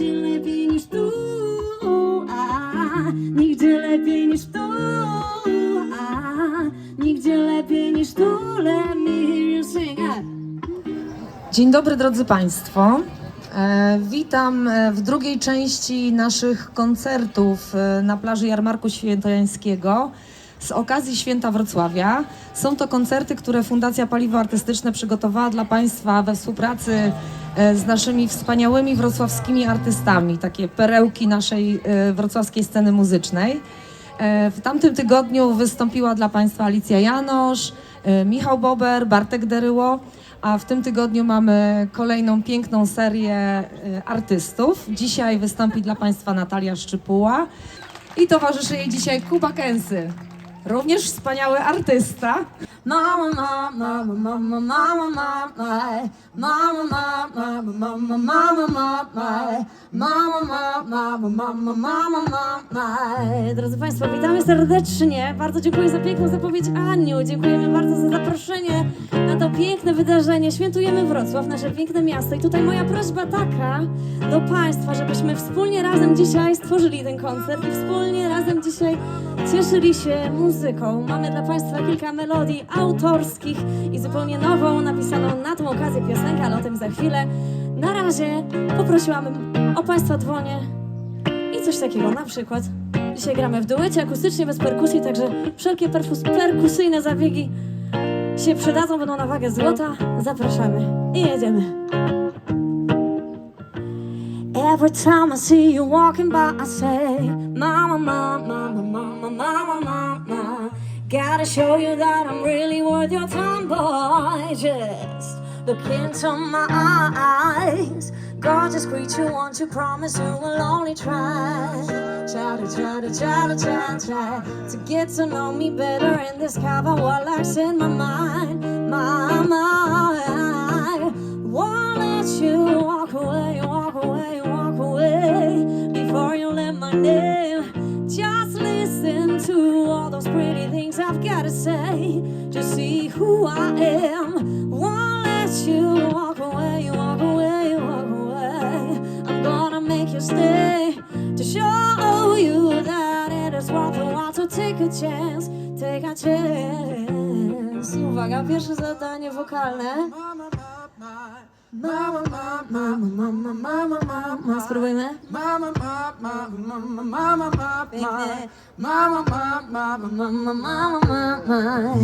nigdzie lepiej niż tu, a nigdzie lepiej niż tu, a nigdzie lepiej niż tu. Dzień dobry drodzy Państwo. E, witam e, w drugiej części naszych koncertów e, na plaży Jarmarku Świętojańskiego z okazji Święta Wrocławia. Są to koncerty, które Fundacja Paliwo Artystyczne przygotowała dla Państwa we współpracy z naszymi wspaniałymi wrocławskimi artystami, takie perełki naszej e, wrocławskiej sceny muzycznej. E, W tamtym tygodniu wystąpiła dla Państwa Alicja Janosz, e, Michał Bober, Bartek Deryło, a w tym tygodniu mamy kolejną piękną serię e, artystów. Dzisiaj wystąpi dla Państwa Natalia Szczypuła i towarzyszy jej dzisiaj Kuba Kęsy, również wspaniały artysta. Drodzy Państwo, witamy serdecznie. Bardzo dziękuję za piękną zapowiedź Aniu. Dziękujemy bardzo za zaproszenie na to piękne wydarzenie. Świętujemy Wrocław, nasze piękne miasto. I tutaj moja prośba taka do Państwa, żebyśmy wspólnie razem dzisiaj stworzyli ten koncert i wspólnie razem dzisiaj cieszyli się muzyką. Mamy dla Państwa kilka melodii autorskich i zupełnie nową, napisaną na tą okazję piosenkę, ale o tym za chwilę. Na razie poprosiłabym o Państwa dłonie i coś takiego, na przykład dzisiaj gramy w duecie akustycznie, bez perkusji, także wszelkie perkusyjne zabiegi się przydadzą, będą na wagę złota. Zapraszamy i jedziemy. Every time I see you walking by, I say, Mama, Mama, Mama, Mama. Gotta show you that I'm really worth your time, boy. Just look into my eyes. Gorgeous creature, won't you promise you will only try? Try to, try to, try to, try, try to get to know me better in this cover while life's in my mind, my mind. Won't let you walk away, walk away, walk away am. Won't let you walk away, walk away, walk away. I'm gonna make you stay to show you that it is worth the while to take a chance, take a chance. Uwaga, pierwsze zadanie wokalne. Mama, mama, mama, mama, mama. Spróbujmy. Mama, mama, mama, mama, mama, mama, mama, mama, Mama, mama.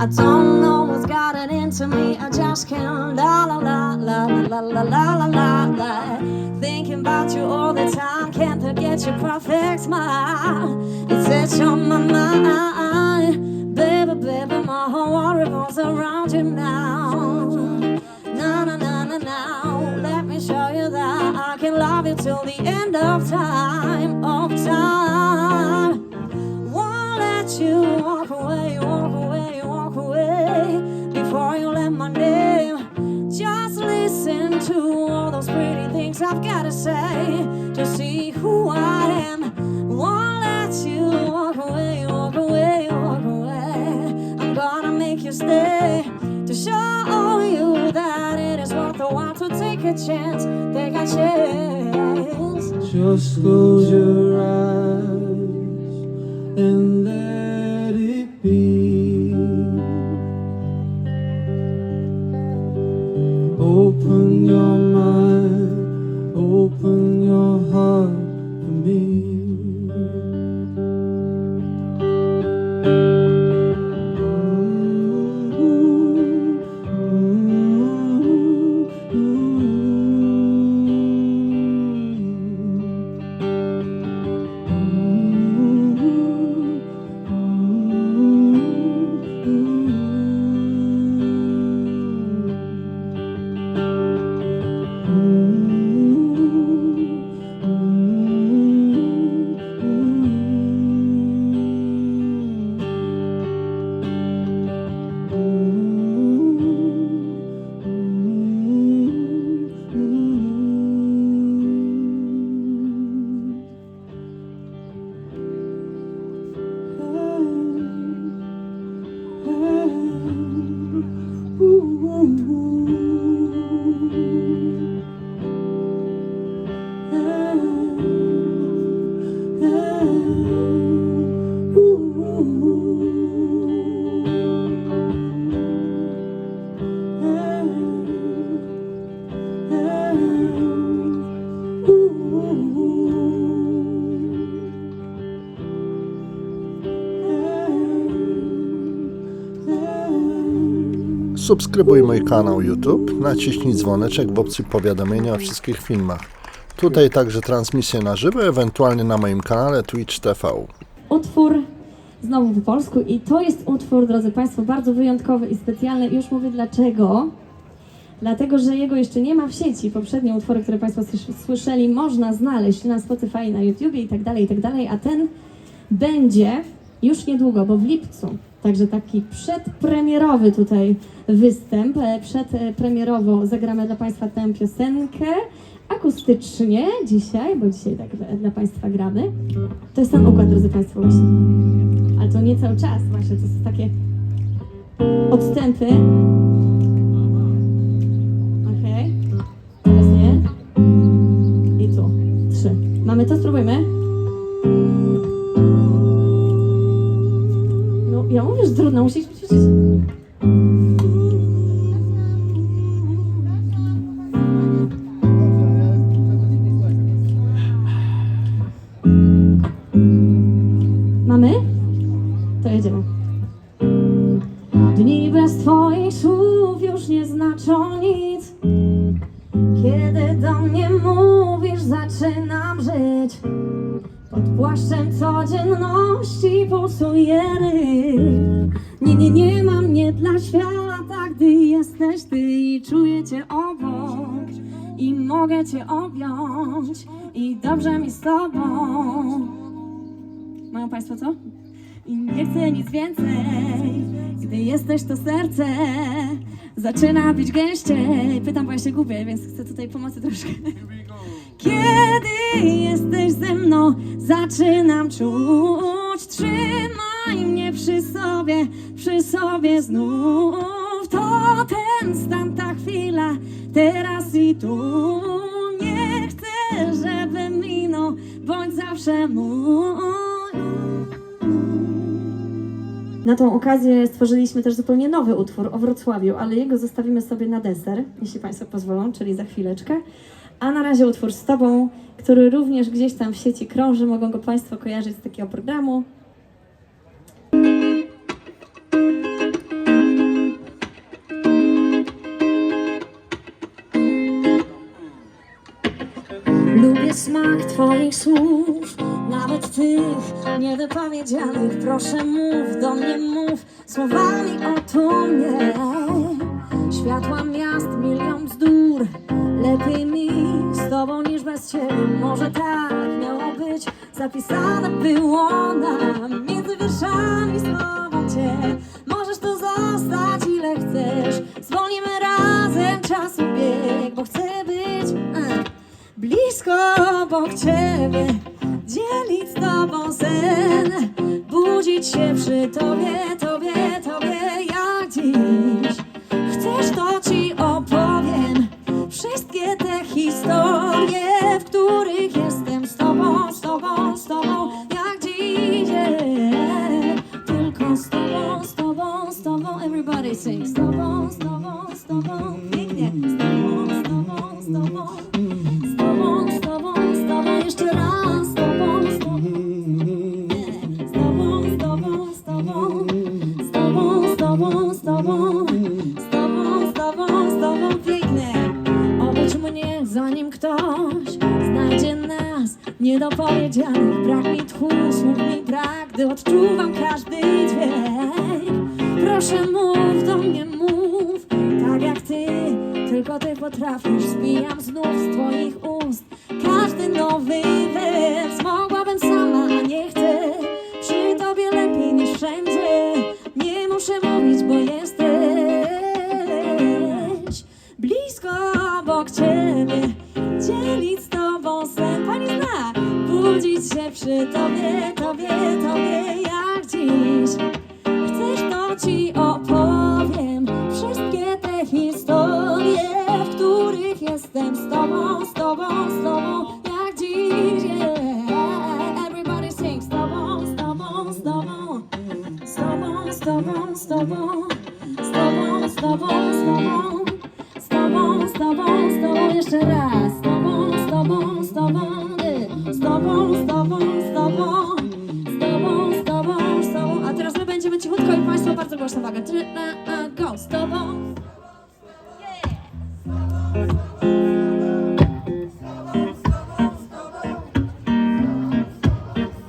I don't know what's got it into me. I just can't la la la la la la la la la la. Thinking about you all the time. Can't forget your perfect smile. It's etched on my mind. Baby, baby, my whole world revolves around you now. Love you till the end of time, of time. Won't let you walk away, walk away, walk away before you let my name. Just listen to all those pretty things I've gotta say to see who I am. Won't let you chance, take a chance. Just close your eyes Subskrybuj mój kanał YouTube, naciśnij dzwoneczek w opcji powiadomienia o wszystkich filmach. Tutaj także transmisje na żywo, ewentualnie na moim kanale Twitch TV. utwór znowu po polsku i to jest utwór, drodzy Państwo, bardzo wyjątkowy i specjalny. Już mówię dlaczego. Dlatego, że jego jeszcze nie ma w sieci. Poprzednie utwory, które Państwo słysz- słyszeli, można znaleźć na Spotify, na YouTubie i tak dalej, i tak dalej, a ten będzie już niedługo, bo w lipcu. Także taki przedpremierowy tutaj występ. E, Przedpremierowo zagramy dla Państwa tę piosenkę akustycznie dzisiaj, bo dzisiaj tak dla Państwa gramy. To jest ten układ, drodzy Państwo, właśnie. Ale to nie cały czas, właśnie, to są takie odstępy. Okej. Teraz nie. I tu. Trzy. Mamy to? Spróbujmy. Ja mówię, że trudno, ćwiczyć. Pod płaszczem codzienności pulsuje rytm. Nie, nie, nie ma mnie dla świata, gdy jesteś Ty i czuję Cię obok. I mogę Cię objąć i dobrze mi z Tobą. Mają Państwo co? I nie chcę nic więcej, gdy jesteś to serce zaczyna bić gęściej. Pytam, bo ja się gubię, więc chcę tutaj pomocy troszkę. Kiedy czuć. Trzymaj mnie przy sobie, przy sobie znów. To ten stan, ta chwila, teraz i tu. Nie chcę, żeby minął, bądź zawsze mój. Na tą okazję stworzyliśmy też zupełnie nowy utwór o Wrocławiu, ale jego zostawimy sobie na deser, jeśli Państwo pozwolą, czyli za chwileczkę. A na razie utwór z Tobą, który również gdzieś tam w sieci krąży, mogą go Państwo kojarzyć z takiego programu. Lubię smak Twoich słów, nawet tych niewypowiedzianych. Proszę mów do mnie, mów słowami otul Światła zapisane było nam między wierszami słowem Cię. Możesz tu zostać ile chcesz. Zwolnimy razem czasu bieg, bo chcę być. Blisko obok ciebie, dzielić z tobą sen, budzić się przy tobie niedopowiedzianych. Brak mi tchu, słów mi brak, gdy odczuwam każdy dźwięk. Proszę mów do mnie, mów, tak jak ty, tylko ty potrafisz. Zbijam znów z twoich ust każdy nowy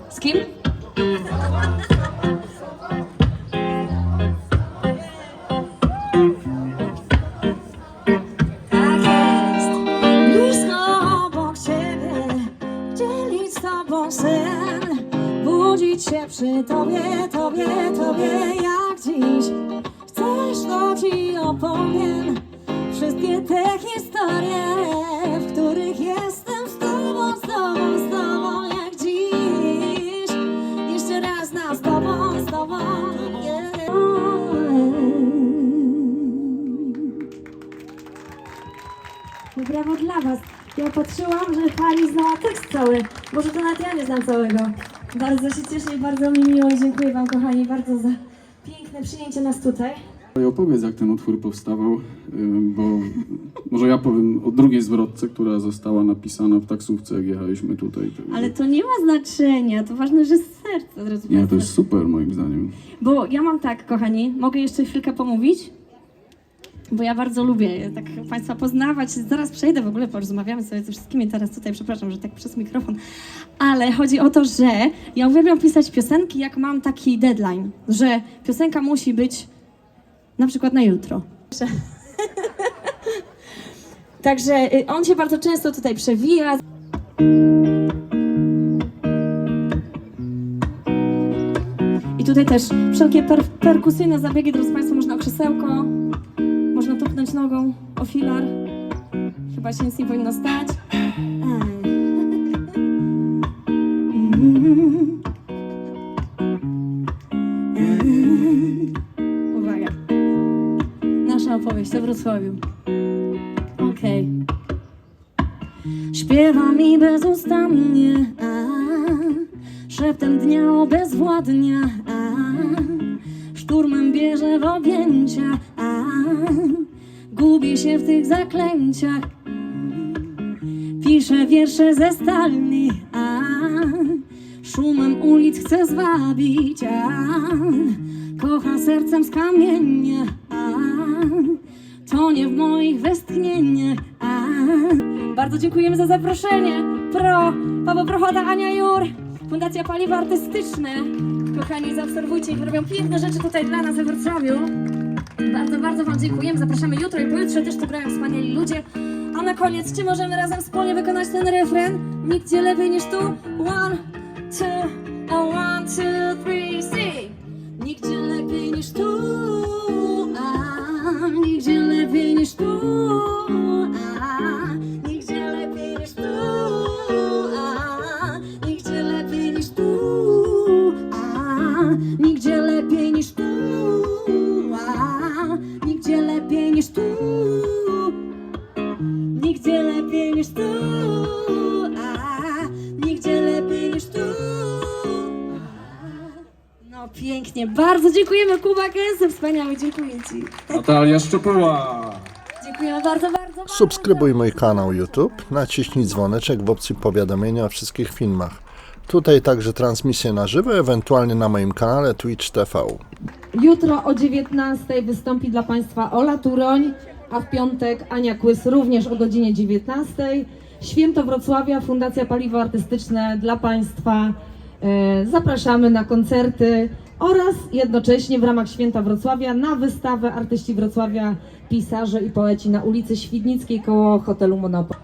Z kim? Tak jest, blisko obok ciebie, dzielić z tobą sen, budzić się przy tobie, tobie, tobie jak dziś. Chcesz, to ci opowiem wszystkie te historie, w których jestem z tobą, z tobą, z tobą jak dziś. Jeszcze raz na z tobą, z tobą. No brawo dla Was. Ja patrzyłam, że Pani znała tekst cały. Może to nawet ja nie znam całego. Bardzo się cieszę i bardzo mi miło i dziękuję Wam kochani bardzo za piękne przyjęcie nas tutaj. I opowiedz, jak ten utwór powstawał, bo może ja powiem o drugiej zwrotce, która została napisana w taksówce, jak jechaliśmy tutaj. Ale to nie ma znaczenia, to ważne, że z serca, Nie, to jest super moim zdaniem. Bo ja mam tak, kochani, mogę jeszcze chwilkę pomówić? Bo ja bardzo lubię tak Państwa poznawać. Zaraz przejdę w ogóle, porozmawiamy sobie ze wszystkimi teraz tutaj, przepraszam, że tak przez mikrofon. Ale chodzi o to, że ja uwielbiam pisać piosenki, jak mam taki deadline, że piosenka musi być na przykład na jutro. Także y, on się bardzo często tutaj przewija. I tutaj też wszelkie per perkusyjne zabiegi, drodzy Państwo, można o krzesełko, można tupnąć nogą o filar. Chyba się nic nie powinno stać. Ej. Wrocławiu. Okej. Śpiewa mi bezustannie, a, szeptem dnia obezwładnia, a, szturmem bierze w objęcia, a, gubi się w tych zaklęciach. Pisze wiersze ze stalni, a, szumem ulic chce zwabić, a, kocha sercem z kamienia, tonie w moich westchnieniach, a, bardzo dziękujemy za zaproszenie. Pro, Paweł Prochoda, Ania Jur, Fundacja Paliwa Artystyczne. Kochani, zaobserwujcie ich, robią piękne rzeczy tutaj dla nas we Wrocławiu. Bardzo, bardzo Wam dziękujemy. Zapraszamy jutro i pojutrze też tu grają wspaniali ludzie. A na koniec, czy możemy razem wspólnie wykonać ten refren? Nigdzie lepiej niż tu. One, two, a one, two, three, sing. Nigdzie lepiej niż tu, pięknie, bardzo dziękujemy Kuba Gęsy, wspaniały, dziękuję Ci. Natalia Szczepuła! Dziękujemy bardzo, bardzo, bardzo. Subskrybuj mój kanał YouTube, naciśnij dzwoneczek w opcji powiadomienia o wszystkich filmach. Tutaj także transmisje na żywo, ewentualnie na moim kanale Twitch TV. Jutro o 19 wystąpi dla Państwa Ola Turoń, a w piątek Ania Kłys również o godzinie 19. Święto Wrocławia, Fundacja Paliwo Artystyczne dla Państwa. E, Zapraszamy na koncerty oraz jednocześnie w ramach Święta Wrocławia na wystawę Artyści Wrocławia, pisarze i poeci na ulicy Świdnickiej koło hotelu Monopol.